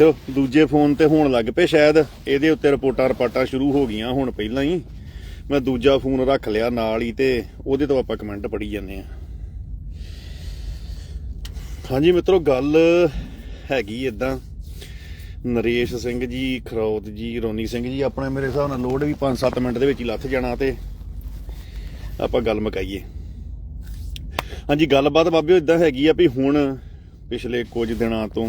ਚਲੋ ਦੂਜੇ ਫੋਨ ਤੇ ਹੋਣ ਲੱਗ ਪਏ ਸ਼ਾਇਦ। ਇਹਦੇ ਉੱਤੇ ਰਿਪੋਰਟਾਂ ਰਪਾਟਾਂ ਸ਼ੁਰੂ ਹੋ ਗਈਆਂ ਹੁਣ ਪਹਿਲਾਂ ਹੀ। ਮੈਂ ਦੂਜਾ ਫੋਨ ਰੱਖ ਲਿਆ ਨਾਲ ਹੀ ਤੇ ਉਹਦੇ ਤੋਂ ਆਪਾਂ ਕਮੈਂਟ ਪੜ੍ਹੀ ਜਾਂਦੇ ਆ ਹਾਂਜੀ ਮਿੱਤਰੋ, ਗੱਲ ਹੈਗੀ ਇਦਾਂ ਨਰੇਸ਼ ਸਿੰਘ ਜੀ, ਖਰੌਤ ਜੀ, ਰੋਨੀ ਸਿੰਘ ਜੀ, ਆਪਣੇ ਮੇਰੇ ਹਿਸਾਬ ਨਾਲ ਲੋਡ ਵੀ 5-7 ਮਿੰਟ ਦੇ ਵਿੱਚ ਹੀ ਲੱਥ ਜਾਣਾ ਤੇ ਆਪਾਂ ਗੱਲ ਮੁਕਾਈਏ। ਹਾਂਜੀ, ਗੱਲਬਾਤ ਬਾਬਿਓ ਇਦਾਂ ਹੈਗੀ ਆ ਵੀ ਹੁਣ ਪਿਛਲੇ ਕੁਝ ਦਿਨਾਂ ਤੋਂ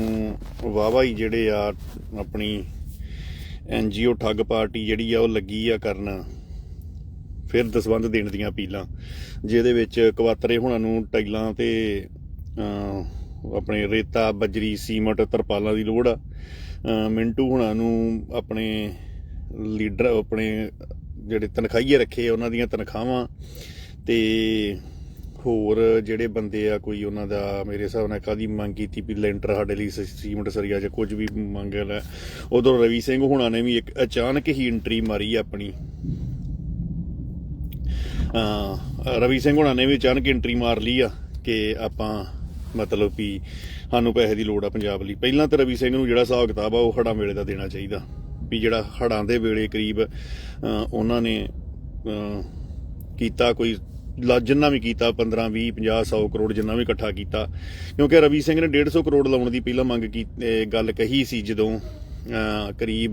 ਵਾਵਾ ਹੀ ਜਿਹੜੇ ਆ ਆਪਣੀ ਐਨਜੀਓ ਠੱਗ ਪਾਰਟੀ ਜਿਹੜੀ ਆ ਉਹ ਲੱਗੀ ਆ ਕਰਨ, ਫਿਰ ਦਸਵੰਧ ਦੇਣ ਦੀਆਂ ਅਪੀਲਾਂ, ਜਿਹਦੇ ਵਿੱਚ ਕਵਾਤਰੇ ਹੁਣਾਂ ਨੂੰ ਟਾਈਲਾਂ ਤੇ ਆਪਣੇ ਰੇਤਾ, ਬਜਰੀ, ਸੀਮਟ, ਤਰਪਾਲਾਂ ਦੀ ਲੋੜ ਆ। ਮਿੰਟੂ ਹੁਣਾਂ ਨੂੰ ਆਪਣੇ ਲੀਡਰ, ਆਪਣੇ ਜਿਹੜੇ ਤਨਖਾਹੀਏ ਰੱਖੇ ਉਹਨਾਂ ਦੀਆਂ ਤਨਖਾਹਾਂ ਤੇ ਹੋਰ ਜਿਹੜੇ ਬੰਦੇ ਆ, ਕੋਈ ਉਹਨਾਂ ਦਾ ਮੇਰੇ ਹਿਸਾਬ ਨਾਲ ਕਾਦੀ ਮੰਗ ਕੀਤੀ ਵੀ ਲੈਂਟਰ ਸਾਡੇ ਲਈ ਸ- ਸੀਮੈਂਟ ਸਰੀਆ ਜਾਂ ਕੁਝ ਵੀ ਮੰਗ ਲੈ। ਉਧਰ ਰਵੀ ਸਿੰਘ ਹੁਣਾਂ ਨੇ ਵੀ ਇੱਕ ਅਚਾਨਕ ਹੀ ਐਂਟਰੀ ਮਾਰੀ ਆਪਣੀ। ਅਹ ਰਵੀ ਸਿੰਘ ਹੁਣਾਂ ਨੇ ਵੀ ਅਚਾਨਕ ਐਂਟਰੀ ਮਾਰ ਲਈ ਆ ਕਿ ਆਪਾਂ ਮਤਲਬ ਵੀ ਸਾਨੂੰ ਪੈਸੇ ਦੀ ਲੋੜ ਆ ਪੰਜਾਬ ਲਈ। ਪਹਿਲਾਂ ਤਾਂ ਰਵੀ ਸਿੰਘ ਨੂੰ ਜਿਹੜਾ ਹਿਸਾਬ ਕਿਤਾਬ ਆ, ਉਹ ਹੜਾਂ ਵੇਲੇ ਦਾ ਦੇਣਾ ਚਾਹੀਦਾ। ਵੀ ਜਿਹੜਾ ਹੜਾਂ ਦੇ ਵੇਲੇ ਕਰੀਬ ਉਹਨਾਂ ਨੇ ਕੀਤਾ ਕੋਈ ਜਿੰਨਾ ਵੀ ਕੀਤਾ 15 20 50 100 ਕਰੋੜ ਜਿੰਨਾ ਵੀ ਇਕੱਠਾ ਕੀਤਾ। ਕਿਉਂਕਿ ਰਵੀ ਸਿੰਘ ਨੇ 150 ਕਰੋੜ ਲਾਉਣ ਦੀ ਪਹਿਲਾਂ ਮੰਗ ਕੀ ਗੱਲ ਕਹੀ ਸੀ ਜਦੋਂ ਅਹ, ਕਰੀਬ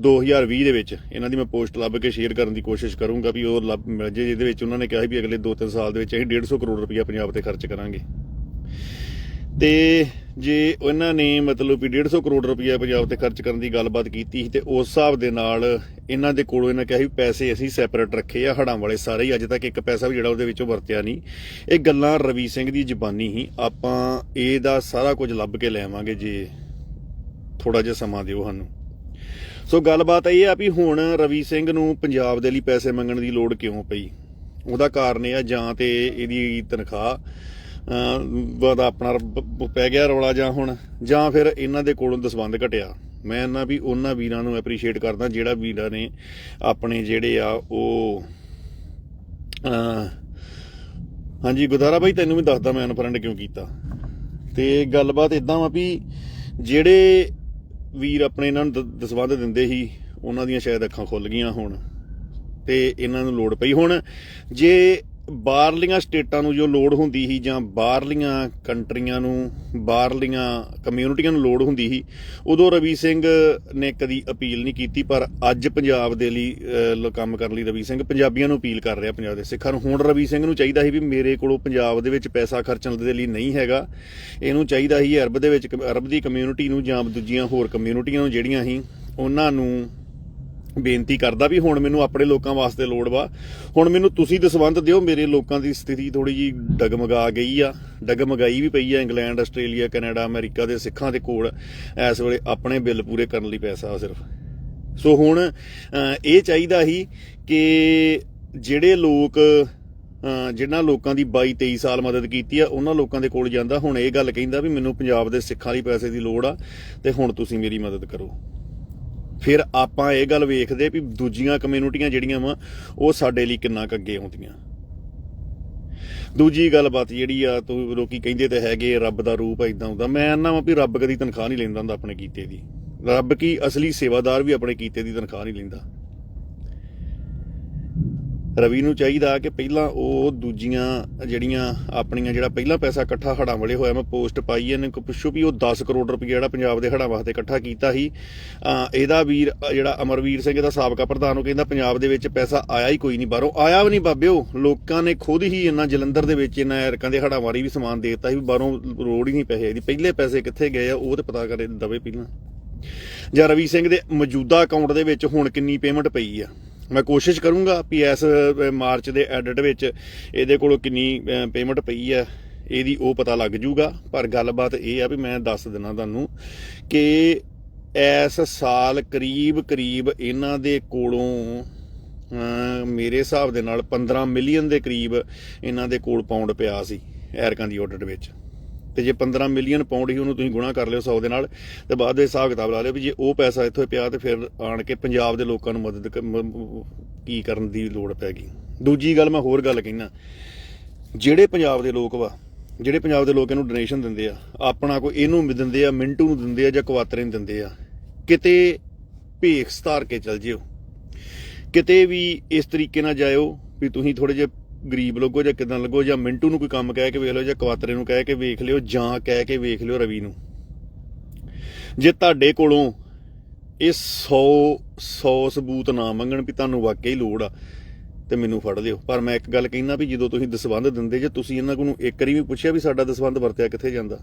2020 ਦੇ ਵਿੱਚ ਇਹਨਾਂ ਦੀ ਮੈਂ ਪੋਸਟ ਲੱਭ ਕੇ ਸ਼ੇਅਰ ਕਰਨ ਦੀ ਕੋਸ਼ਿਸ਼ ਕਰੂੰਗਾ ਵੀ ਉਹ ਲੱਭ ਮਿਲ ਜੇ ਜਿਹਦੇ ਵਿੱਚ ਉਹਨਾਂ ਨੇ ਕਿਹਾ ਵੀ ਅਗਲੇ 2-3 ਸਾਲ ਦੇ ਵਿੱਚ ਅਸੀਂ 150 ਕਰੋੜ ਰੁਪਇਆ ਪੰਜਾਬ ਤੇ ਖਰਚ ਕਰਾਂਗੇ। ਤੇ ਜੇ ਉਹਨਾਂ ਨੇ ਮਤਲਬ ਵੀ 150 ਕਰੋੜ ਰੁਪਇਆ ਪੰਜਾਬ ਤੇ ਖਰਚ ਕਰਨ ਦੀ ਗੱਲਬਾਤ ਕੀਤੀ ਸੀ ਤੇ ਉਸ ਹਿਸਾਬ ਦੇ ਨਾਲ ਇਹਨਾਂ ਦੇ ਕੋਲੋਂ ਇਹਨਾਂ ਕਿਹਾ ਵੀ ਪੈਸੇ ਅਸੀਂ ਸੈਪਰੇਟ ਰੱਖੇ ਆ ਹੜਾਂ ਵਾਲੇ ਸਾਰੇ ਹੀ, ਅੱਜ ਤੱਕ ਇੱਕ ਪੈਸਾ ਵੀ ਜਿਹੜਾ ਉਹਦੇ ਵਿੱਚੋਂ ਵਰਤਿਆ ਨਹੀਂ। ਇਹ ਗੱਲਾਂ ਰਵੀ ਸਿੰਘ ਦੀ ਜ਼ਬਾਨੀ ਹੀ ਆਪਾਂ ਇਹਦਾ ਸਾਰਾ ਕੁਝ ਲੱਭ ਕੇ ਲੈਵਾਂਗੇ ਜੇ ਥੋੜਾ ਜਿਹਾ ਸਮਾਂ ਦਿਓ ਸਾਨੂੰ। ਸੋ ਗੱਲਬਾਤ ਇਹ ਆ ਵੀ ਹੁਣ ਰਵੀ ਸਿੰਘ ਨੂੰ ਪੰਜਾਬ ਦੇ ਲਈ ਪੈਸੇ ਮੰਗਣ ਦੀ ਲੋੜ ਕਿਉਂ ਪਈ? ਉਹਦਾ ਕਾਰਨ ਇਹ ਆ ਜਾਂ ਤੇ ਇਹਦੀ ਤਨਖਾਹ ਬਾਦ ਆਪਣਾ ਪੈ ਗਿਆ ਰੌਲਾ ਜਾਂ ਹੁਣ, ਜਾਂ ਫਿਰ ਇਹਨਾਂ ਦੇ ਕੋਲੋਂ ਦਸਵੰਦ ਘਟਿਆ। ਮੈਂ ਨਾ ਵੀ ਉਹਨਾਂ ਵੀਰਾਂ ਨੂੰ ਐਪਰੀਸ਼ੀਏਟ ਕਰਦਾ ਜਿਹੜਾ ਵੀਰਾਂ ਨੇ ਆਪਣੇ ਜਿਹੜੇ ਆ ਉਹ ਹਾਂਜੀ ਗੁਦਾਰਾ ਬਾਈ, ਤੈਨੂੰ ਵੀ ਦੱਸਦਾ ਮੈਂ ਅਨਫਰੈਂਡ ਕਿਉਂ ਕੀਤਾ। ਤੇ ਗੱਲਬਾਤ ਇਦਾਂ ਵਾ ਵੀ ਜਿਹੜੇ ਵੀਰ ਆਪਣੇ ਇਹਨਾਂ ਨੂੰ ਦ- ਦਸਵੰਧ ਦਿੰਦੇ ਸੀ, ਉਹਨਾਂ ਦੀਆਂ ਸ਼ਾਇਦ ਅੱਖਾਂ ਖੁੱਲ ਗਈਆਂ ਹੋਣ, ਤੇ ਇਹਨਾਂ ਨੂੰ ਲੋੜ ਪਈ ਹੁਣ। ਜੇ ਬਾਹਰਲੀਆਂ ਸਟੇਟਾਂ ਨੂੰ ਜੋ ਲੋੜ ਹੁੰਦੀ ਸੀ ਜਾਂ ਬਾਹਰਲੀਆਂ ਕੰਟਰੀਆਂ ਨੂੰ, ਬਾਹਰਲੀਆਂ ਕਮਿਊਨਿਟੀਆਂ ਨੂੰ ਲੋੜ ਹੁੰਦੀ ਸੀ, ਉਦੋਂ ਰਵੀ ਸਿੰਘ ਨੇ ਕਦੀ ਅਪੀਲ ਨਹੀਂ ਕੀਤੀ, ਪਰ ਅੱਜ ਪੰਜਾਬ ਦੇ ਲਈ ਕੰਮ ਕਰਨ ਲਈ ਰਵੀ ਸਿੰਘ ਪੰਜਾਬੀਆਂ ਨੂੰ ਅਪੀਲ ਕਰ ਰਿਹਾ ਪੰਜਾਬ ਦੇ ਸਿੱਖਾਂ ਨੂੰ। ਹੁਣ ਰਵੀ ਸਿੰਘ ਨੂੰ ਚਾਹੀਦਾ ਸੀ ਵੀ ਮੇਰੇ ਕੋਲੋਂ ਪੰਜਾਬ ਦੇ ਵਿੱਚ ਪੈਸਾ ਖਰਚਣ ਦੇ ਲਈ ਨਹੀਂ ਹੈਗਾ। ਇਹਨੂੰ ਚਾਹੀਦਾ ਸੀ ਅਰਬ ਦੇ ਵਿੱਚ, ਅਰਬ ਦੀ ਕਮਿਊਨਿਟੀ ਨੂੰ ਜਾਂ ਦੂਜੀਆਂ ਹੋਰ ਕਮਿਊਨਿਟੀਆਂ ਨੂੰ ਜਿਹੜੀਆਂ ਸੀ, ਉਹਨਾਂ ਨੂੰ ਬੇਨਤੀ ਕਰਦਾ ਵੀ ਹੁਣ ਮੈਨੂੰ ਆਪਣੇ ਲੋਕਾਂ ਵਾਸਤੇ ਲੋੜ ਵਾ। ਹੁਣ ਮੈਨੂੰ ਤੁਸੀਂ ਦਸਵੰਧ ਦਿਓ ਮੇਰੇ ਲੋਕਾਂ ਦੀ ਸਥਿਤੀ ਥੋੜੀ ਜੀ ਡਗਮਗਾ ਗਈ ਆ। ਡਗਮਗਾਈ ਵੀ ਪਈ ਆ ਇੰਗਲੈਂਡ ਆਸਟ੍ਰੇਲੀਆ ਕੈਨੇਡਾ ਅਮਰੀਕਾ ਦੇ ਸਿੱਖਾਂ ਦੇ ਕੋਲ। ਇਸ ਵੇਲੇ ਆਪਣੇ ਬਿੱਲ ਪੂਰੇ ਕਰਨ ਲਈ ਪੈਸਾ ਆ ਸਿਰਫ। ਸੋ ਹੁਣ ਇਹ ਚਾਹੀਦਾ ਸੀ ਕਿ ਜਿਹੜੇ ਲੋਕ ਅਹ, ਜਿਨ੍ਹਾਂ ਲੋਕਾਂ ਦੀ 22 23 ਸਾਲ ਮਦਦ ਕੀਤੀ ਆ ਉਹਨਾਂ ਲੋਕਾਂ ਦੇ ਕੋਲ ਜਾਂਦਾ। ਹੁਣ ਇਹ ਗੱਲ ਕਹਿੰਦਾ ਵੀ ਮੈਨੂੰ ਪੰਜਾਬ ਦੇ ਸਿੱਖਾਂ ਲਈ ਪੈਸੇ ਦੀ ਲੋੜ ਆ ਤੇ ਹੁਣ ਤੁਸੀਂ ਮੇਰੀ ਮਦਦ ਕਰੋ। ਫਿਰ ਆਪਾਂ ਇਹ ਗੱਲ ਵੇਖਦੇ ਵੀ ਦੂਜੀਆਂ ਕਮਿਊਨਿਟੀਆਂ ਜਿਹੜੀਆਂ ਵਾ, ਉਹ ਸਾਡੇ ਲਈ ਕਿੰਨਾ ਕੁ ਅੱਗੇ ਆਉਂਦੀਆਂ। ਦੂਜੀ ਗੱਲਬਾਤ ਜਿਹੜੀ ਆ, ਤੂੰ ਲੋਕੀ ਕਹਿੰਦੇ ਤੇ ਹੈਗੇ ਰੱਬ ਦਾ ਰੂਪ ਇਦਾਂ ਹੁੰਦਾ। ਮੈਂ ਨਾ ਵੀ ਰੱਬ ਕਦੀ ਤਨਖਾਹ ਨਹੀਂ ਲੈਂਦਾ ਹੁੰਦਾ ਆਪਣੇ ਕੀਤੇ ਦੀ। ਰੱਬ ਕੀ ਅਸਲੀ ਸੇਵਾਦਾਰ ਵੀ ਆਪਣੇ ਕੀਤੇ ਦੀ ਤਨਖਾਹ ਨਹੀਂ ਲੈਂਦਾ। ਰਵੀ ਨੂੰ ਚਾਹੀਦਾ ਕਿ ਪਹਿਲਾਂ ਉਹ ਦੂਜੀਆਂ ਜਿਹੜੀਆਂ ਆਪਣੀਆਂ ਜਿਹੜਾ ਪਹਿਲਾਂ ਪੈਸਾ ਇਕੱਠਾ ਹੜਾਂ ਵਾਲੇ ਹੋਇਆ, ਮੈਂ ਪੋਸਟ ਪਾਈ ਇਹਨੇ ਕੋ ਪੁੱਛੋ ਵੀ ਉਹ 10 ਕਰੋੜ ਰੁਪਏ ਜਿਹੜਾ ਪੰਜਾਬ ਦੇ ਹੜਾਂ ਵਾਸਤੇ ਇਕੱਠਾ ਕੀਤਾ ਸੀ। ਇਹਦਾ ਵੀਰ ਜਿਹੜਾ ਅਮਰਵੀਰ ਸਿੰਘ ਦਾ ਸਾਬਕਾ ਪ੍ਰਧਾਨ, ਉਹ ਕਹਿੰਦਾ ਪੰਜਾਬ ਦੇ ਵਿੱਚ ਪੈਸਾ ਆਇਆ ਹੀ ਕੋਈ ਨਹੀਂ, ਬਾਹਰੋਂ ਆਇਆ ਵੀ ਨਹੀਂ ਬਾਬਿਓ। ਲੋਕਾਂ ਨੇ ਖੁਦ ਹੀ ਇਹਨਾਂ ਜਲੰਧਰ ਦੇ ਵਿੱਚ ਇਹਨਾਂ ਐਰਕਾਂ ਦੇ ਹੜਾਂ ਵਾਰੀ ਵੀ ਸਮਾਨ ਦੇ ਦਿੱਤਾ ਸੀ ਵੀ ਬਾਹਰੋਂ ਰੋੜ ਹੀ ਨਹੀਂ ਪੈਸੇ ਇਹਦੀ ਪਹਿਲੇ ਪੈਸੇ ਕਿੱਥੇ ਗਏ ਆ, ਉਹ ਤੇ ਪਤਾ ਕਰੇ ਦਵੇ ਪਹਿਲਾਂ। ਜਾਂ ਰਵੀ ਸਿੰਘ ਦੇ ਮੌਜੂਦਾ ਅਕਾਊਂਟ ਦੇ ਵਿੱਚ ਹੁਣ ਕਿੰਨੀ ਪੇਮੈਂਟ ਪਈ ਆ। ਮੈਂ ਕੋਸ਼ਿਸ਼ ਕਰੂੰਗਾ ਵੀ ਇਸ ਮਾਰਚ ਦੇ ਐਡਿਟ ਵਿੱਚ ਇਹਦੇ ਕੋਲੋਂ ਕਿੰਨੀ ਪੇਮੈਂਟ ਪਈ ਆ ਇਹਦੀ ਉਹ ਪਤਾ ਲੱਗ ਜੂਗਾ। ਪਰ ਗੱਲਬਾਤ ਇਹ ਆ ਵੀ ਮੈਂ ਦੱਸ ਦਿਨਾ ਤੁਹਾਨੂੰ ਕਿ ਇਸ ਸਾਲ ਕਰੀਬ ਕਰੀਬ ਇਹਨਾਂ ਦੇ ਕੋਲੋਂ ਮੇਰੇ ਹਿਸਾਬ ਦੇ ਨਾਲ 15 ਮਿਲੀਅਨ ਦੇ ਕਰੀਬ ਇਹਨਾਂ ਦੇ ਕੋਲ ਪਾਉਂਡ ਪਿਆ ਸੀ, ਐਰਕਾਂ ਦੀ ਆਡਿਟ ਵਿੱਚ। ਤੇ ਜੇ 15 ਮਿਲੀਅਨ ਪਾਉਂਡ ਹੀ ਉਹਨੂੰ ਤੁਸੀਂ ਗੁਣਾ ਕਰ ਲਿਓ 100 ਦੇ ਨਾਲ, ਤੇ ਬਾਅਦ ਦੇ ਹਿਸਾਬ ਕਿਤਾਬ ਲਾ ਲਿਓ ਵੀ ਜੇ ਉਹ ਪੈਸਾ ਇੱਥੋਂ ਪਿਆ ਤੇ ਫਿਰ ਆਣ ਕੇ ਪੰਜਾਬ ਦੇ ਲੋਕਾਂ ਨੂੰ ਮਦਦ ਕੀ ਕਰਨ ਦੀ ਲੋੜ ਪੈ ਗਈ। ਦੂਜੀ ਗੱਲ ਮੈਂ ਹੋਰ ਗੱਲ ਕਹਿਣਾ ਜਿਹੜੇ ਪੰਜਾਬ ਦੇ ਲੋਕ ਵਾ, ਜਿਹੜੇ ਪੰਜਾਬ ਦੇ ਲੋਕ ਇਹਨੂੰ ਡੋਨੇਸ਼ਨ ਦਿੰਦੇ ਆ, ਆਪਣਾ ਕੋਈ ਇਹਨੂੰ ਵੀ ਦਿੰਦੇ ਆ, ਮਿੰਟੂ ਨੂੰ ਦਿੰਦੇ ਆ ਜਾਂ ਕੁਆਤਰੇ ਨੂੰ ਦਿੰਦੇ ਆ, ਕਿਤੇ ਭੇਖ ਸਤਾਰ ਕੇ ਚਲ ਜਿਓ। ਕਿਤੇ ਵੀ ਇਸ ਤਰੀਕੇ ਨਾਲ ਜਾਇਓ ਵੀ ਤੁਸੀਂ ਥੋੜੇ ਜਿਹੇ ਗਰੀਬ ਲੱਗੋ ਜਾਂ ਕਿਦਾਂ ਲੱਗੋ ਜਾਂ ਮਿੰਟੂ ਨੂੰ ਕੋਈ ਕੰਮ ਕਹਿ ਕੇ ਵੇਖ ਲਿਓ ਜਾਂ ਕਵਾਤਰੇ ਨੂੰ ਕਹਿ ਕੇ ਵੇਖ ਲਿਓ ਜਾਂ ਕਹਿ ਕੇ ਵੇਖ ਲਿਓ ਰਵੀ ਨੂੰ। ਜੇ ਤੁਹਾਡੇ ਕੋਲੋਂ ਇਹ 100 100 ਸਬੂਤ ਨਾ ਮੰਗਣ ਵੀ ਤੁਹਾਨੂੰ ਵਾਕਈ ਲੋੜ ਆ, ਤੇ ਮੈਨੂੰ ਫੜ ਲਿਓ। ਪਰ ਮੈਂ ਇੱਕ ਗੱਲ ਕਹਿਣਾ ਵੀ ਜਦੋਂ ਤੁਸੀਂ ਦਸਵੰਧ ਦਿੰਦੇ ਜੇ ਤੁਸੀਂ ਇਹਨਾਂ ਕੋਲੋਂ ਇੱਕ ਵਾਰੀ ਵੀ ਪੁੱਛਿਆ ਵੀ ਸਾਡਾ ਦਸਵੰਧ ਵਰਤਿਆ ਕਿੱਥੇ ਜਾਂਦਾ?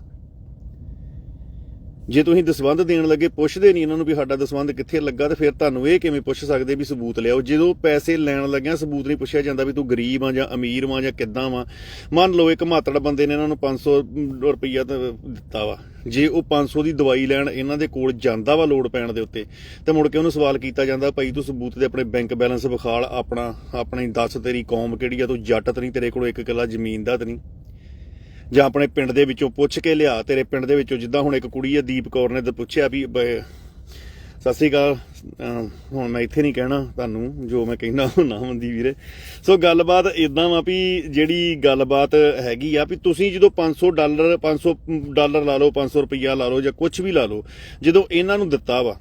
ਜੇ ਤੁਸੀਂ ਦਸਵੰਧ ਦੇਣ ਲੱਗੇ, ਪੁੱਛਦੇ ਨਹੀਂ ਇਹਨਾਂ ਨੂੰ ਵੀ ਸਾਡਾ ਦਸਵੰਧ ਕਿੱਥੇ ਲੱਗਾ ਤੇ ਫਿਰ ਤੁਹਾਨੂੰ ਇਹ ਕਿਵੇਂ ਪੁੱਛ ਸਕਦੇ ਵੀ ਸਬੂਤ ਲਿਆਓ। ਜਦੋਂ ਪੈਸੇ ਲੈਣ ਲੱਗਿਆ, ਸਬੂਤ ਨਹੀਂ ਪੁੱਛਿਆ ਜਾਂਦਾ ਵੀ ਤੂੰ ਗਰੀਬ ਆ ਜਾਂ ਅਮੀਰ ਆ ਜਾਂ ਕਿੱਦਾਂ ਵਾ, ਮੰਨ ਲਓ ਇੱਕ ਮਾਤੜ ਬੰਦੇ ਨੇ ਇਹਨਾਂ ਨੂੰ 500 ਰੁਪਈਆ ਦਿੱਤਾ ਵਾ। ਜੇ ਉਹ 500 ਦੀ ਦਵਾਈ ਲੈਣ ਇਹਨਾਂ ਦੇ ਕੋਲ ਜਾਂਦਾ ਵਾ ਲੋਡ ਪੈਣ ਦੇ ਉੱਤੇ, ਤੇ ਮੁੜ ਕੇ ਉਹਨੂੰ ਸਵਾਲ ਕੀਤਾ ਜਾਂਦਾ, ਭਾਈ ਤੂੰ ਸਬੂਤ ਦੇ ਆਪਣੇ ਬੈਂਕ ਬੈਲੈਂਸ ਵਿਖਾਲ ਆਪਣਾ, ਆਪਣੀ ਦੱਸ ਤੇਰੀ ਕੌਮ ਕਿਹੜੀ ਆ? ਤੂੰ ਜੱਟ ਤਾਂ ਨਹੀਂ, ਤੇਰੇ ਕੋਲ ਇੱਕ ਕਿੱਲਾ ਜ਼ਮੀਨ ਦਾ ਤਾਂ ਨਹੀਂ। ਜਾਂ ਆਪਣੇ ਪਿੰਡ ਦੇ ਵਿੱਚੋਂ ਪੁੱਛ ਕੇ ਲਿਆ, ਤੇਰੇ ਪਿੰਡ ਦੇ ਵਿੱਚੋਂ ਜਿੱਦਾਂ ਹੁਣ ਇੱਕ ਕੁੜੀ ਹੈ ਦੀਪ ਕੌਰ ਨੇ ਤਾਂ ਪੁੱਛਿਆ ਵੀ ਸਤਿ ਸ੍ਰੀ ਅਕਾਲ ਹੁਣ ਮੈਂ ਇੱਥੇ ਨਹੀਂ ਕਹਿਣਾ ਤੁਹਾਨੂੰ, ਜੋ ਮੈਂ ਕਹਿਣਾ ਉਹ ਨਾ ਮੰਦੀ ਵੀਰੇ। ਸੋ ਗੱਲਬਾਤ ਇਦਾਂ ਵਾ ਵੀ ਜਿਹੜੀ ਗੱਲਬਾਤ ਹੈਗੀ ਆ ਵੀ ਤੁਸੀਂ ਜਦੋਂ 500 ਡਾਲਰ 500 ਡਾਲਰ ਲਾ ਲਓ 500 ਰੁਪਈਆ ਲਾ ਲਓ ਜਾਂ ਕੁਝ ਵੀ ਲਾ ਲਓ, ਜਦੋਂ ਇਹਨਾਂ ਨੂੰ ਦਿੱਤਾ ਵਾ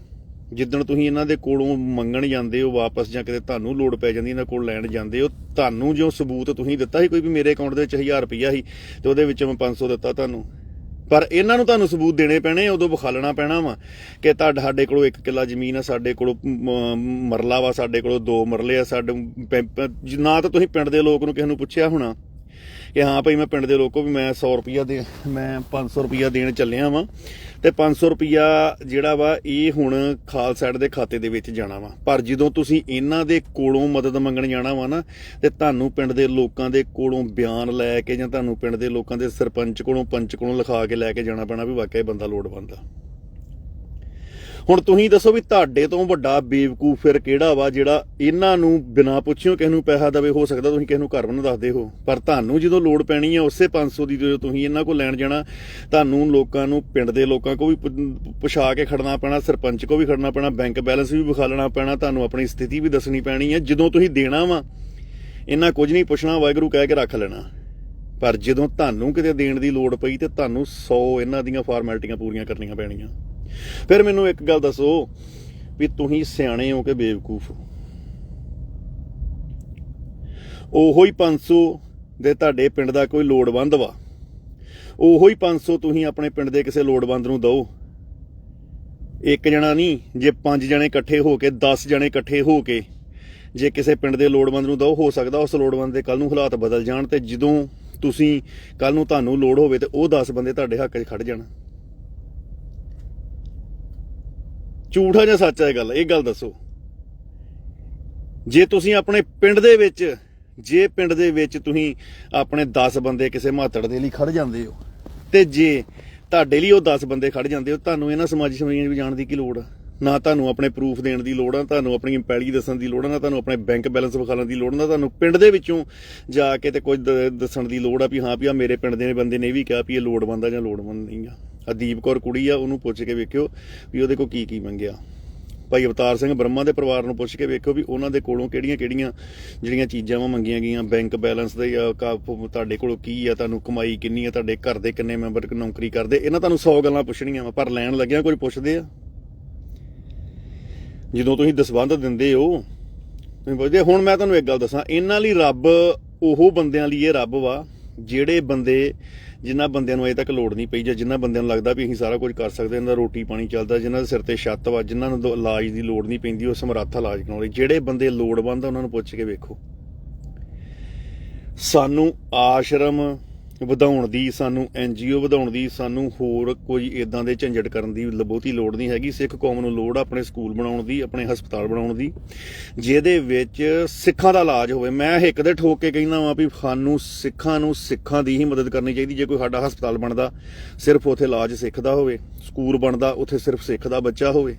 ਜਿੱਦਣ ਤੁਸੀਂ ਇਹਨਾਂ ਦੇ ਕੋਲੋਂ ਮੰਗਣ ਜਾਂਦੇ ਹੋ ਵਾਪਸ ਜਾਂ ਕਿਤੇ ਤੁਹਾਨੂੰ ਲੋੜ ਪੈ ਜਾਂਦੀ, ਇਹਨਾਂ ਕੋਲ ਲੈਣ ਜਾਂਦੇ ਹੋ, ਤੁਹਾਨੂੰ ਜੋ ਸਬੂਤ ਤੁਸੀਂ ਦਿੱਤਾ ਸੀ, ਕੋਈ ਵੀ ਮੇਰੇ ਅਕਾਊਂਟ ਦੇ ਵਿੱਚ 1000 ਰੁਪਈਆ ਸੀ ਤੇ ਉਹਦੇ ਵਿੱਚੋਂ ਮੈਂ 500 ਦਿੱਤਾ ਤੁਹਾਨੂੰ। ਪਰ ਇਹਨਾਂ ਨੂੰ ਤੁਹਾਨੂੰ ਸਬੂਤ ਦੇਣੇ ਪੈਣੇ, ਉਦੋਂ ਵਿਖਾਲਣਾ ਪੈਣਾ ਵਾ ਕਿ ਤੁਹਾਡਾ ਸਾਡੇ ਕੋਲੋਂ ਇੱਕ ਕਿੱਲਾ ਜ਼ਮੀਨ ਆ, ਸਾਡੇ ਕੋਲੋਂ ਮ- ਮਰਲਾ ਵਾ, ਸਾਡੇ ਕੋਲੋਂ ਦੋ ਮਰਲੇ ਆ, ਸਾਡੇ ਪੈ- ਨਾ ਤਾਂ ਤੁਸੀਂ ਪਿੰਡ ਦੇ ਲੋਕ ਨੂੰ ਕਿਸੇ ਨੂੰ ਪੁੱਛਿਆ ਹੋਣਾ। ਕਿ ਹਾਂ ਭਾਈ ਮੈਂ ਪਿੰਡ ਦੇ ਲੋਕੋ ਵੀ ਮੈਂ 100 ਰੁਪਿਆ ਦੇ ਮੈਂ 500 ਰੁਪਿਆ ਦੇਣ ਚੱਲਿਆ ਵਾਂ ਤੇ 500 ਰੁਪਿਆ ਜਿਹੜਾ ਵਾ ਇਹ ਹੁਣ ਖਾਲਸੈਟ ਦੇ ਖਾਤੇ ਦੇ ਵਿੱਚ ਜਾਣਾ ਵਾ। ਪਰ ਜਦੋਂ ਤੁਸੀਂ ਇਹਨਾਂ ਦੇ ਕੋਲੋਂ ਮਦਦ ਮੰਗਣ ਜਾਣਾ ਵਾ ਨਾ, ਤੇ ਤੁਹਾਨੂੰ ਪਿੰਡ ਦੇ ਲੋਕਾਂ ਦੇ ਕੋਲੋਂ ਬਿਆਨ ਲੈ ਕੇ ਜਾਂ ਤੁਹਾਨੂੰ ਪਿੰਡ ਦੇ ਲੋਕਾਂ ਦੇ ਸਰਪੰਚ ਕੋਲੋਂ ਪੰਚ ਕੋਲੋਂ ਲਿਖਾ ਕੇ ਲੈ ਕੇ ਜਾਣਾ ਪੈਣਾ ਵੀ ਵਾਕਿਆ ਇਹ ਬੰਦਾ ਲੋੜਵੰਦ ਆ। ਹੁਣ ਤੁਸੀਂ ਦੱਸੋ ਵੀ ਤੁਹਾਡੇ ਤੋਂ ਵੱਡਾ ਬੇਵਕੂਫ ਫਿਰ ਕਿਹੜਾ ਵਾ ਜਿਹੜਾ ਇਹਨਾਂ ਨੂੰ ਬਿਨਾਂ ਪੁੱਛਿਓ ਕਿਸ ਨੂੰ ਪੈਸਾ ਦੇਵੇ? ਹੋ ਸਕਦਾ ਤੁਸੀਂ ਕਿਸ ਨੂੰ ਘਰ ਨੂੰ ਨਾ ਦੱਸਦੇ ਹੋ। ਪਰ ਤੁਹਾਨੂੰ ਜਦੋਂ ਲੋੜ ਪੈਣੀ ਹੈ ਉਸੇ 500 ਦੀ ਜਦੋਂ ਤੁਸੀਂ ਇਹਨਾਂ ਕੋਲ ਲੈਣ ਜਾਣਾ, ਤੁਹਾਨੂੰ ਲੋਕਾਂ ਨੂੰ, ਪਿੰਡ ਦੇ ਲੋਕਾਂ ਕੋ ਵੀ ਪੁਛਾ ਕੇ ਖੜਨਾ ਪੈਣਾ, ਸਰਪੰਚ ਕੋ ਵੀ ਖੜਨਾ ਪੈਣਾ, ਬੈਂਕ ਬੈਲੈਂਸ ਵੀ ਵਿਖਾਲਣਾ ਪੈਣਾ, ਤੁਹਾਨੂੰ ਆਪਣੀ ਸਥਿਤੀ ਵੀ ਦੱਸਣੀ ਪੈਣੀ ਹੈ ਜਦੋਂ ਤੁਸੀਂ ਦੇਣਾ ਵਾ, ਇਹਨਾਂ ਕੁਝ ਨਹੀਂ ਪੁੱਛਣਾ, ਵਾਹਿਗੁਰੂ ਕਹਿ ਕੇ ਰੱਖ ਲੈਣਾ। ਪਰ ਜਦੋਂ ਤੁਹਾਨੂੰ ਕਿਤੇ ਦੇਣ ਦੀ ਲੋੜ ਪਈ ਤੇ ਤੁਹਾਨੂੰ 100 ਇਹਨਾਂ ਦੀਆਂ ਫਾਰਮੈਲਿਟੀਆਂ ਪੂਰੀਆਂ ਕਰਨੀਆਂ ਪੈਣੀਆਂ। ਫਿਰ ਮੈਨੂੰ ਇੱਕ ਗੱਲ ਦੱਸੋ ਵੀ ਤੁਸੀਂ ਸਿਆਣੇ ਹੋ ਕਿ ਬੇਵਕੂਫ ਹੋ? ਉਹੋ ਹੀ 500 ਦੇ ਤੁਹਾਡੇ ਪਿੰਡ ਦਾ ਕੋਈ ਲੋੜਵੰਦ ਵਾ। ਉਹੋ ਹੀ 500 ਤੁਸੀਂ ਆਪਣੇ ਪਿੰਡ ਦੇ ਕਿਸੇ ਲੋੜਵੰਦ ਨੂੰ ਦਿਓ। ਇੱਕ ਜਣਾ ਨਹੀਂ, ਜੇ ਪੰਜ ਜਣੇ ਇਕੱਠੇ ਹੋ ਕੇ 10 ਜਣੇ ਇਕੱਠੇ ਹੋ ਕੇ ਜੇ ਕਿਸੇ ਪਿੰਡ ਦੇ ਲੋੜਵੰਦ ਨੂੰ ਦਿਓ, ਹੋ ਸਕਦਾ ਉਸ ਲੋੜਵੰਦ ਦੇ ਕੱਲ ਨੂੰ ਹਾਲਾਤ ਬਦਲ ਜਾਣ ਤੇ ਜਦੋਂ ਤੁਸੀਂ ਕੱਲ ਨੂੰ ਤੁਹਾਨੂੰ ਲੋੜ ਹੋਵੇ ਤੇ ਉਹ 10 ਬੰਦੇ ਤੁਹਾਡੇ ਹੱਕ 'ਚ ਖੜ ਜਾਣ। ਝੂਠ ਆ ਜਾਂ ਸੱਚ ਆ ਇਹ ਗੱਲ? ਇਹ ਗੱਲ ਦੱਸੋ। ਜੇ ਤੁਸੀਂ ਆਪਣੇ ਪਿੰਡ ਦੇ ਵਿੱਚ, ਜੇ ਪਿੰਡ ਦੇ ਵਿੱਚ ਤੁਸੀਂ ਆਪਣੇ 10 ਬੰਦੇ ਕਿਸੇ ਮਾਤੜ ਦੇ ਲਈ ਖੜ ਜਾਂਦੇ ਹੋ, ਤੇ ਜੇ ਤੁਹਾਡੇ ਲਈ ਉਹ 10 ਬੰਦੇ ਖੜ ਜਾਂਦੇ ਹੋ, ਤੁਹਾਨੂੰ ਇਹਨਾਂ ਸਮਾਜੀ ਸਮੀਆਂ ਵਿੱਚ ਜਾਣ ਦੀ ਕੀ ਲੋੜ ਆ? ਨਾ ਤੁਹਾਨੂੰ ਆਪਣੇ ਪ੍ਰੂਫ ਦੇਣ ਦੀ ਲੋੜ ਆ ਤੁਹਾਨੂੰ ਆਪਣੀ ਪੈਲੀ ਦੱਸਣ ਦੀ ਲੋੜ ਆ, ਨਾ ਤੁਹਾਨੂੰ ਆਪਣੇ ਬੈਂਕ ਬੈਲੈਂਸ ਵਿਖਾਉਣ ਦੀ ਲੋੜ, ਨਾ ਤੁਹਾਨੂੰ ਪਿੰਡ ਦੇ ਵਿੱਚੋਂ ਜਾ ਕੇ ਤੇ ਕੁਝ ਦ- ਦੱਸਣ ਦੀ ਲੋੜ ਆ ਵੀ ਹਾਂ ਵੀ ਆ ਮੇਰੇ ਪਿੰਡ ਦੇ ਬੰਦੇ ਨੇ ਇਹ ਵੀ ਕਿਹਾ ਵੀ ਇਹ ਲੋੜਵੰਦ ਆ ਜਾਂ ਲੋੜਵੰਦ ਨਹੀਂ ਆ। ਅਦੀਪ ਕੌਰ ਕੁੜੀ ਆ, ਉਹਨੂੰ ਪੁੱਛ ਕੇ ਵੇਖਿਓ ਵੀ ਉਹਦੇ ਕੋਲ ਕੀ ਕੀ ਮੰਗਿਆ। ਭਾਈ ਅਵਤਾਰ ਸਿੰਘ ਬ੍ਰਹਮਾ ਦੇ ਪਰਿਵਾਰ ਨੂੰ ਪੁੱਛ ਕੇ ਵੇਖਿਓ ਵੀ ਉਹਨਾਂ ਦੇ ਕੋਲੋਂ ਕਿਹੜੀਆਂ-ਕਿਹੜੀਆਂ ਜਿਹੜੀਆਂ ਚੀਜ਼ਾਂ ਵਾ ਮੰਗੀਆਂ ਗਈਆਂ ਬੈਂਕ ਬੈਲੈਂਸ ਦੇ ਜਾਂ ਤੁਹਾਡੇ ਕੋਲੋਂ ਕੀ ਆ, ਤੁਹਾਨੂੰ ਕਮਾਈ ਕਿੰਨੀ ਆ, ਤੁਹਾਡੇ ਘਰ ਦੇ ਕਿੰਨੇ ਮੈਂਬਰ ਨੌਕਰੀ ਕਰਦੇ, ਇਹਨਾਂ ਤੁਹਾਨੂੰ 100 ਗੱਲਾਂ ਪੁੱਛਣੀਆਂ ਵਾ, ਪਰ ਲੈਣ ਲੱਗਿਆ ਕੋਈ ਪੁੱਛਦੇ ਆ। ਜਦੋਂ ਤੁਸੀਂ ਦਸਵੰਧ ਦਿੰਦੇ ਹੋ, ਤੁਸੀਂ ਪੁੱਛਦੇ ਹੁਣ ਮੈਂ ਤੁਹਾਨੂੰ ਇੱਕ ਗੱਲ ਦੱਸਾਂ, ਇਹਨਾਂ ਲਈ ਰੱਬ ਉਹ ਬੰਦਿਆਂ ਲਈ ਇਹ ਰੱਬ ਵਾ, ਜਿਹੜੇ ਬੰਦੇ ਜਿਨ੍ਹਾਂ ਬੰਦਿਆਂ ਨੂੰ ਅਜੇ ਤੱਕ ਲੋੜ ਨਹੀਂ ਪਈ ਜਾਂ ਜਿਨ੍ਹਾਂ ਬੰਦਿਆਂ ਨੂੰ ਲੱਗਦਾ ਵੀ ਅਸੀਂ ਸਾਰਾ ਕੁਝ ਕਰ ਸਕਦੇ ਹਾਂ ਇਹਨਾਂ ਦਾ ਰੋਟੀ ਪਾਣੀ ਚੱਲਦਾ, ਜਿਨ੍ਹਾਂ ਦੇ ਸਿਰ ਤੇ ਛੱਤ ਵਾ, ਜਿਨ੍ਹਾਂ ਨੂੰ ਦੋ- ਇਲਾਜ ਦੀ ਲੋੜ ਨਹੀਂ ਪੈਂਦੀ, ਉਹ ਸਮਰੱਥ ਇਲਾਜ ਕਰਾਉਣ ਲਈ। ਜਿਹੜੇ ਬੰਦੇ ਲੋੜਵੰਦ ਆ, ਉਹਨਾਂ ਨੂੰ ਪੁੱਛ ਕੇ ਵੇਖੋ। ਸਾਨੂੰ ਆਸ਼ਰਮ ਵਧਾਉਣ ਦੀ ਸਾਨੂੰ ਐਨਜੀਓ ਵਧਾਉਣ ਦੀ ਸਾਨੂੰ ਹੋਰ ਕੋਈ ਇਦਾਂ ਦੇ ਝੰਜਟ ਕਰਨ ਦੀ ਬਹੁਤੀ ਲੋੜ ਨਹੀਂ ਹੈਗੀ। ਸਿੱਖ ਕੌਮ ਨੂੰ ਲੋੜ ਆਪਣੇ ਸਕੂਲ ਬਣਾਉਣ ਦੀ, ਆਪਣੇ ਹਸਪਤਾਲ ਬਣਾਉਣ ਦੀ, ਜਿਹਦੇ ਵਿੱਚ ਸਿੱਖਾਂ ਦਾ ਇਲਾਜ ਹੋਵੇ। ਮੈਂ ਇੱਕ ਦੇ ਠੋਕ ਕੇ ਕਹਿੰਦਾ ਵਾਂ ਵੀ ਸਾਨੂੰ ਸਿੱਖਾਂ ਨੂੰ ਸਿੱਖਾਂ ਦੀ ਹੀ ਮਦਦ ਕਰਨੀ ਚਾਹੀਦੀ। ਜੇ ਕੋਈ ਸਾਡਾ ਹਸਪਤਾਲ ਬਣਦਾ, ਸਿਰਫ ਉੱਥੇ ਇਲਾਜ ਸਿੱਖ ਦਾ ਹੋਵੇ, ਸਕੂਲ ਬਣਦਾ, ਉੱਥੇ ਸਿਰਫ ਸਿੱਖ ਦਾ ਬੱਚਾ ਹੋਵੇ।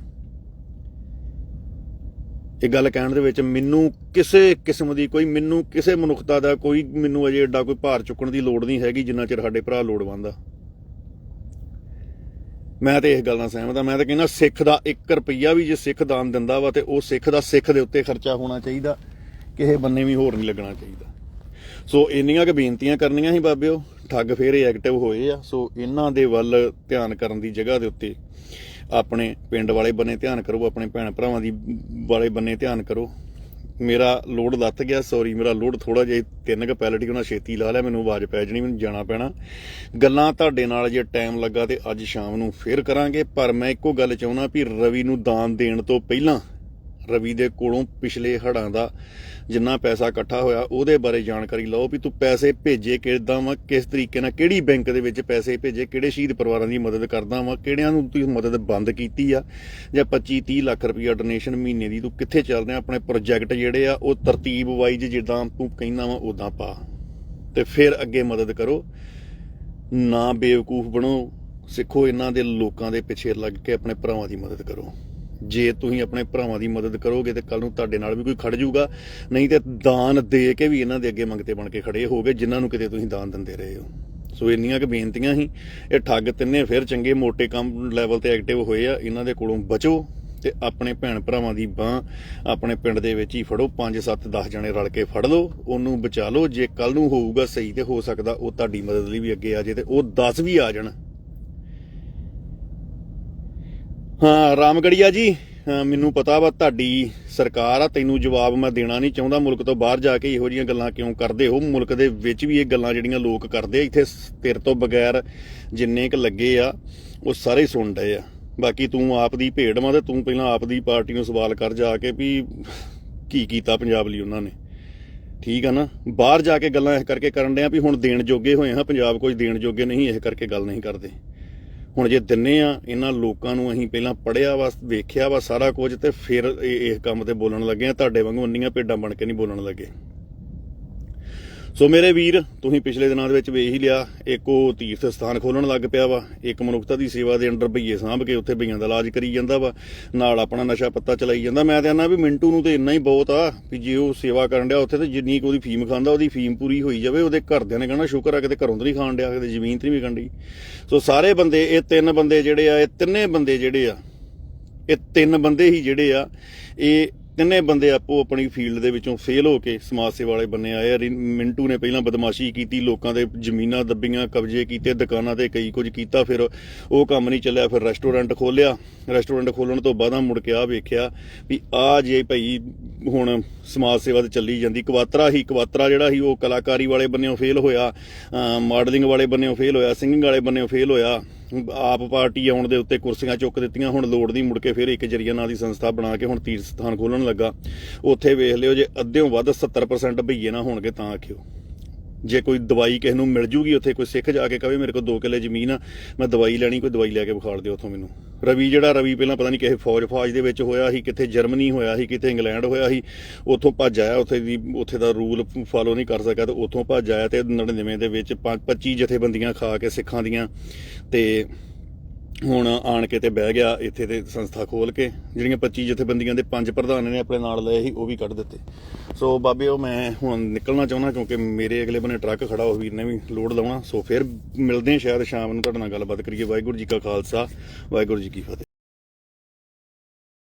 ਇਹ ਗੱਲ ਕਹਿਣ ਦੇ ਵਿੱਚ ਮੈਨੂੰ ਕਿਸੇ ਕਿਸਮ ਦੀ ਕੋਈ ਮੈਨੂੰ ਕਿਸੇ ਮਨੁੱਖਤਾ ਦਾ ਕੋਈ ਮੈਨੂੰ ਅਜੇ ਏਡਾ ਕੋਈ ਭਾਰ ਚੁੱਕਣ ਦੀ ਲੋੜ ਨਹੀਂ ਹੈਗੀ ਜਿੰਨਾ ਚਿਰ ਸਾਡੇ ਭਰਾ ਲੋੜਵੰਦ ਆ। ਮੈਂ ਤੇ ਇਸ ਗੱਲ ਨਾਲ ਸਹਿਮਤ ਆ। ਮੈਂ ਤਾਂ ਕਹਿੰਦਾ ਸਿੱਖ ਦਾ 1 ਰੁਪਈਆ ਵੀ ਜੇ ਸਿੱਖ ਦਾਨ ਦਿੰਦਾ ਵਾ ਤੇ ਉਹ ਸਿੱਖ ਦਾ ਸਿੱਖ ਦੇ ਉੱਤੇ ਖਰਚਾ ਹੋਣਾ ਚਾਹੀਦਾ, ਕਿਸੇ ਬੰਨੇ ਵੀ ਹੋਰ ਨਹੀਂ ਲੱਗਣਾ ਚਾਹੀਦਾ। ਸੋ ਇੰਨੀਆਂ ਕੁ ਬੇਨਤੀਆਂ ਕਰਨੀਆਂ ਸੀ ਬਾਬਿਓ, ਠੱਗ ਫੇਰ ਐਕਟਿਵ ਹੋਏ ਆ। ਸੋ ਇਹਨਾਂ ਦੇ ਵੱਲ ਧਿਆਨ ਕਰਨ ਦੀ ਜਗ੍ਹਾ ਦੇ ਉੱਤੇ ਆਪਣੇ ਪਿੰਡ ਵਾਲੇ ਬੰਨੇ ਧਿਆਨ ਕਰੋ, ਆਪਣੇ ਭੈਣ ਭਰਾਵਾਂ ਦੀ ਵਾਲੇ ਬੰਨੇ ਧਿਆਨ ਕਰੋ। ਮੇਰਾ ਲੋਡ ਲੱਥ ਗਿਆ ਸੌਰੀ ਮੇਰਾ ਲੋਡ ਥੋੜਾ ਜਿਹਾ ਤਿੰਨ ਕ ਪੈਲਟ ਹੀ ਉਹਨਾਂ ਛੇਤੀ ਲਾ ਲਿਆ, ਮੈਨੂੰ ਆਵਾਜ਼ ਪੈ ਜਣੀ, ਮੈਨੂੰ ਜਾਣਾ ਪੈਣਾ। ਗੱਲਾਂ ਤੁਹਾਡੇ ਨਾਲ ਜੇ ਟਾਈਮ ਲੱਗਾ ਤੇ ਅੱਜ ਸ਼ਾਮ ਨੂੰ ਫੇਰ ਕਰਾਂਗੇ, ਪਰ ਮੈਂ ਇੱਕੋ ਗੱਲ ਚਾਹੁੰਦਾ ਵੀ ਰਵੀ ਨੂੰ ਦਾਨ ਦੇਣ ਤੋਂ ਪਹਿਲਾਂ ਰਵੀ ਦੇ ਕੋਲੋਂ ਪਿਛਲੇ ਹੜਾਂ ਦਾ ਜਿੰਨਾ ਪੈਸਾ ਇਕੱਠਾ ਹੋਇਆ, ਉਹਦੇ ਬਾਰੇ ਜਾਣਕਾਰੀ ਲਓ ਵੀ ਤੂੰ ਪੈਸੇ ਭੇਜੇ ਕਿਦਾਂ ਵਾ, ਕਿਸ ਤਰੀਕੇ ਨਾਲ, ਕਿਹੜੀ ਬੈਂਕ ਦੇ ਵਿੱਚ ਪੈਸੇ ਭੇਜੇ, ਕਿਹੜੇ ਸ਼ਹੀਦ ਪਰਿਵਾਰਾਂ ਦੀ ਮਦਦ ਕਰਦਾ ਵਾ, ਕਿਹੜਿਆਂ ਨੂੰ ਤੂੰ ਮਦਦ ਬੰਦ ਕੀਤੀ ਆ? ਜਾਂ 25 30 ਲੱਖ ਰੁਪਈਆ ਡੋਨੇਸ਼ਨ ਮਹੀਨੇ ਦੀ, ਤੂੰ ਕਿੱਥੇ ਚੱਲ ਰਿਹਾ ਆਪਣੇ ਪ੍ਰੋਜੈਕਟ ਜਿਹੜੇ ਆ, ਉਹ ਤਰਤੀਬ ਵਾਈਜ਼ ਜਿੱਦਾਂ ਤੂੰ ਕਹਿੰਦਾ ਵਾ ਉਦਾਂ ਪਾ। ਤੇ ਫਿਰ ਅੱਗੇ ਮਦਦ ਕਰੋ। ਨਾ ਬੇਵਕੂਫ ਬਣੋ। ਸਿੱਖੋ ਇਹਨਾਂ ਦੇ ਲੋਕਾਂ ਦੇ ਪਿੱਛੇ ਲੱਗ ਕੇ ਆਪਣੇ ਭਰਾਵਾਂ ਦੀ ਮਦਦ ਕਰੋ। ਜੇ ਤੁਸੀਂ ਆਪਣੇ ਭਰਾਵਾਂ ਦੀ ਮਦਦ ਕਰੋਗੇ ਤੇ ਕੱਲ ਨੂੰ ਤੁਹਾਡੇ ਨਾਲ ਵੀ ਕੋਈ ਖੜ ਜਾਊਗਾ। ਨਹੀਂ ਤੇ ਦਾਨ ਦੇ ਕੇ ਵੀ ਇਹਨਾਂ ਦੇ ਅੱਗੇ ਮੰਗਤੇ ਬਣ ਕੇ ਖੜੇ ਹੋਗੇ, ਜਿਨ੍ਹਾਂ ਨੂੰ ਕਿਤੇ ਤੁਸੀਂ ਦਾਨ ਦਿੰਦੇ ਰਹੇ ਹੋ। ਸੋ ਇੰਨੀਆਂ ਕੁ ਬੇਨਤੀਆਂ ਸੀ ਇਹ ਠੱਗ ਤਿੰਨੇ ਫਿਰ ਚੰਗੇ ਮੋٹے ਕੰਮ ਲੈਵਲ ਤੇ ਐਕਟਿਵ ਹੋਏ ਆ, ਇਹਨਾਂ ਦੇ ਕੋਲੋਂ ਬਚੋ ਤੇ ਆਪਣੇ ਭੈਣ ਭਰਾਵਾਂ ਦੀ ਬਾਹ ਆਪਣੇ ਪਿੰਡ ਦੇ ਵਿੱਚ ਹੀ ਫੜੋ 5 7 10 ਜਣੇ ਰਲ ਕੇ ਫੜ ਲਓ, ਉਹਨੂੰ ਬਚਾ ਲਓ, ਜੇ ਕੱਲ ਨੂੰ ਹੋਊਗਾ ਸਹੀ ਤੇ ਹੋ ਸਕਦਾ ਉਹ ਤੁਹਾਡੀ ਮਦਦ ਲਈ ਵੀ ਅੱਗੇ ਆ ਜੇ ਤੇ ਉਹ 10 ਵੀ ਆ ਜਾਣ। ਹਾਂ, ਰਾਮਗੜੀਆ ਜੀ ਮੈਨੂੰ ਪਤਾ ਵਾ ਤੁਹਾਡੀ ਸਰਕਾਰ ਆ, ਤੈਨੂੰ ਜਵਾਬ ਮੈਂ ਦੇਣਾ ਨਹੀਂ ਚਾਹੁੰਦਾ, ਮੁਲਕ ਤੋਂ ਬਾਹਰ ਜਾ ਕੇ ਇਹੋ ਜਿਹੀਆਂ ਗੱਲਾਂ ਕਿਉਂ ਕਰਦੇ ਹੋ? ਮੁਲਕ ਦੇ ਵਿੱਚ ਵੀ ਇਹ ਗੱਲਾਂ ਜਿਹੜੀਆਂ ਲੋਕ ਕਰਦੇ ਇੱਥੇ ਸ- ਤੇਰੇ ਤੋਂ ਬਗੈਰ ਜਿੰਨੇ ਕ ਲੱਗੇ ਆ, ਉਹ ਸਾਰੇ ਸੁਣ ਰਹੇ ਆ। ਬਾਕੀ ਤੂੰ ਆਪ ਦੀ ਭੇਡ ਵਾਂ ਤੇ ਤੂੰ ਪਹਿਲਾਂ ਆਪ ਦੀ ਪਾਰਟੀ ਨੂੰ ਸਵਾਲ ਕਰ ਜਾ ਕੇ ਵੀ ਕੀ ਕੀਤਾ ਪੰਜਾਬ ਲਈ ਉਹਨਾਂ ਨੇ। ਠੀਕ ਆ ਨਾ? ਬਾਹਰ ਜਾ ਕੇ ਗੱਲਾਂ ਇਸ ਕਰਕੇ ਕਰਨ ਡਿਆ ਵੀ ਹੁਣ ਦੇਣ ਜੋਗੇ ਹੋਏ ਹਾਂ ਪੰਜਾਬ ਕੁਝ ਦੇਣ ਜੋਗੇ ਨਹੀਂ, ਇਸ ਕਰਕੇ ਗੱਲ ਨਹੀਂ ਕਰਦੇ। ਹੁਣ ਜੇ ਦਿੰਨੇ ਆ, ਇਹਨਾਂ ਲੋਕਾਂ ਨੂੰ ਅਸੀਂ ਪਹਿਲਾਂ ਪੜਿਆ ਵਾ, ਵੇਖਿਆ ਵਾ ਸਾਰਾ ਕੁਝ ਤੇ ਫਿਰ ਇਹ ਇਸ ਕੰਮ ਤੇ ਬੋਲਣ ਲੱਗੇ ਆ। ਤੁਹਾਡੇ ਵਾਂਗੂ ਅੰਨੀਆਂ ਭੇਡਾਂ ਬਣ ਕੇ ਨਹੀਂ ਬੋਲਣ ਲੱਗੇ। ਸੋ ਮੇਰੇ ਵੀਰ, ਤੁਸੀਂ ਪਿਛਲੇ ਦਿਨਾਂ ਦੇ ਵਿੱਚ ਵੇਖ ਹੀ ਲਿਆ, ਇੱਕ ਉਹ ਤੀਰਥ ਸਥਾਨ ਖੋਲਣ ਲੱਗ ਪਿਆ ਵਾ, ਇੱਕ ਮਨੁੱਖਤਾ ਦੀ ਸੇਵਾ ਦੇ ਅੰਡਰ ਭਈਏ ਸਾਂਭ ਕੇ ਉੱਥੇ ਭਈਆਂ ਦਾ ਇਲਾਜ ਕਰੀ ਜਾਂਦਾ ਵਾ, ਨਾਲ ਆਪਣਾ ਨਸ਼ਾ ਪੱਤਾ ਚਲਾਈ ਜਾਂਦਾ। ਮੈਂ ਤੇ ਆਨਾ ਵੀ ਮਿੰਟੂ ਨੂੰ ਤੇ ਇੰਨਾ ਹੀ ਬਹੁਤ ਆ, ਵੀ ਜੇ ਉਹ ਸੇਵਾ ਕਰਨ ਡਿਆ, ਉੱਥੇ ਤੇ ਜਿੰਨੀ ਕੁ ਉਹਦੀ ਫੀਮ ਖਾਂਦਾ, ਉਹਦੀ ਫੀਮ ਪੂਰੀ ਹੋਈ ਜਾਵੇ, ਉਹਦੇ ਘਰਦਿਆਂ ਨੇ ਕਹਿਣਾ ਸ਼ੁਕਰ ਆ, ਕਿਤੇ ਘਰੋਂ ਤਾਂ ਨਹੀਂ ਖਾਣ ਡਿਆ, ਕਿਤੇ ਜ਼ਮੀਨ ਤੇ ਨਹੀਂ ਵਿਕਣ ਡਈ। ਸੋ ਸਾਰੇ ਬੰਦੇ, ਇਹ ਤਿੰਨ ਬੰਦੇ ਜਿਹੜੇ ਆ, ਇਹ ਤਿੰਨੇ ਬੰਦੇ ਜਿਹੜੇ ਆ, ਇਹ ਤਿੰਨ ਬੰਦੇ ਹੀ ਜਿਹੜੇ ਆ, ਇਹ ਤਿੰਨੇ ਬੰਦੇ ਆਪੋ ਆਪਣੀ ਫੀਲਡ ਦੇ ਵਿੱਚੋਂ ਫੇਲ ਹੋ ਕੇ ਸਮਾਜ ਸੇਵਾ ਵਾਲੇ ਬੰਨੇ ਆਏ ਆ। ਮਿੰਟੂ ਨੇ ਪਹਿਲਾਂ ਬਦਮਾਸ਼ੀ ਕੀਤੀ, ਲੋਕਾਂ ਦੇ ਜ਼ਮੀਨਾਂ ਦੱਬੀਆਂ, ਕਬਜ਼ੇ ਕੀਤੇ, ਦੁਕਾਨਾਂ ਤੇ ਕਈ ਕੁਝ ਕੀਤਾ, ਫਿਰ ਉਹ ਕੰਮ ਨਹੀਂ ਚੱਲਿਆ, ਫਿਰ ਰੈਸਟੋਰੈਂਟ ਖੋਲਿਆ ਰੈਸਟੋਰੈਂਟ ਖੋਲਣ ਤੋਂ ਬਾਅਦ ਮੁੜ ਕੇ ਆ ਵੇਖਿਆ ਵੀ ਆ ਜੇ ਭਈ ਹੁਣ ਸਮਾਜ ਸੇਵਾ ਤੇ ਚੱਲੀ ਜਾਂਦੀ, ਕਵਾਤਰਾ ਹੀ, ਕਵਾਤਰਾ ਜਿਹੜਾ ਸੀ ਉਹ ਕਲਾਕਾਰੀ ਵਾਲੇ ਬੰਨਿਓ ਫੇਲ ਹੋਇਆ ਮਾਡਲਿੰਗ ਵਾਲੇ ਬੰਨਿਓ ਫੇਲ ਹੋਇਆ ਸਿੰਗਿੰਗ ਵਾਲੇ ਬੰਨਿਓ ਫੇਲ ਹੋਇਆ। ਆਪ ਪਾਰਟੀ ਆਉਣ ਦੇ ਉੱਤੇ ਕੁਰਸੀਆਂ ਚੁੱਕ ਦਿੱਤੀਆਂ। ਹੁਣ ਲੋੜ ਨਹੀਂ ਮੁੜ ਕੇ ਫਿਰ ਇੱਕ ਜਰੀਆ ਨਾਂ ਦੀ ਸੰਸਥਾ ਬਣਾ ਕੇ ਹੁਣ ਤੀਰਥ ਸਥਾਨ ਖੋਲਣ ਲੱਗਾ। ਉੱਥੇ ਵੇਖ ਲਿਓ ਜੇ ਅੱਧਿਓਂ ਵੱਧ 70% ਭਈਏ ਨਾ ਹੋਣਗੇ ਤਾਂ ਆਖਿਓ। ਜੇ ਕੋਈ ਦਵਾਈ ਕਿਸੇ ਨੂੰ ਮਿਲ ਜੂਗੀ, ਉੱਥੇ ਕੋਈ ਸਿੱਖ ਜਾ ਕੇ ਕਵੇ, ਮੇਰੇ ਕੋਲ 2 ਕਿੱਲੇ ਜ਼ਮੀਨ ਆ, ਮੈਂ ਦਵਾਈ ਲੈਣੀ, ਕੋਈ ਦਵਾਈ ਲੈ ਕੇ ਵਿਖਾੜ ਦਿਓ ਉੱਥੋਂ ਮੈਨੂੰ। ਰਵੀ ਜਿਹੜਾ ਰਵੀ ਪਹਿਲਾਂ ਪਤਾ ਨਹੀਂ ਕਿਸੇ ਫੌਜ ਫੌਜ ਦੇ ਵਿੱਚ ਹੋਇਆ ਸੀ, ਕਿੱਥੇ ਜਰਮਨੀ ਹੋਇਆ ਸੀ ਕਿਤੇ ਇੰਗਲੈਂਡ ਹੋਇਆ ਸੀ, ਉੱਥੋਂ ਭੱਜ ਆਇਆ, ਉੱਥੇ ਦੀ, ਉੱਥੇ ਦਾ ਰੂਲ ਫਾਲੋ ਨਹੀਂ ਕਰ ਸਕਿਆ ਤੇ ਉੱਥੋਂ ਭੱਜ ਆਇਆ ਤੇ 99 ਦੇ ਵਿੱਚ ਪੰਜ- 25 ਜਥੇਬੰਦੀਆਂ ਖਾ ਕੇ ਸਿੱਖਾਂ ਦੀਆਂ ਤੇ ਹੁਣ ਆਣ ਕੇ ਤੇ ਬਹਿ ਗਿਆ, ਇੱਥੇ ਤੇ ਸੰਸਥਾ ਖੋਲ ਕੇ, ਜਿਹੜੀਆਂ 25 ਜਥੇਬੰਦੀਆਂ ਦੇ ਪੰਜ ਪ੍ਰਧਾਨ ਨੇ ਆਪਣੇ ਨਾਲ ਲਏ ਸੀ, ਉਹ ਵੀ ਕੱਢ ਦਿੱਤੇ। ਸੋ ਬਾਬੇ, ਉਹ ਮੈਂ ਹੁਣ ਨਿਕਲਣਾ ਚਾਹੁੰਦਾ ਕਿਉਂਕਿ ਮੇਰੇ ਅਗਲੇ ਬੰਨੇ ਟਰੱਕ ਖੜਾ ਹੋ ਵੀਰ ਨੇ ਵੀ ਲੋਡ ਲਾਉਣਾ। ਸੋ ਫਿਰ ਮਿਲਦੇ ਹਾਂ ਸ਼ਾਇਦ ਸ਼ਾਮ ਨੂੰ, ਤੁਹਾਡੇ ਨਾਲ ਗੱਲਬਾਤ ਕਰੀਏ। ਵਾਹਿਗੁਰੂ ਜੀ ਕਾ ਖਾਲਸਾ, ਵਾਹਿਗੁਰੂ ਜੀ ਕੀ ਫਤਿਹ।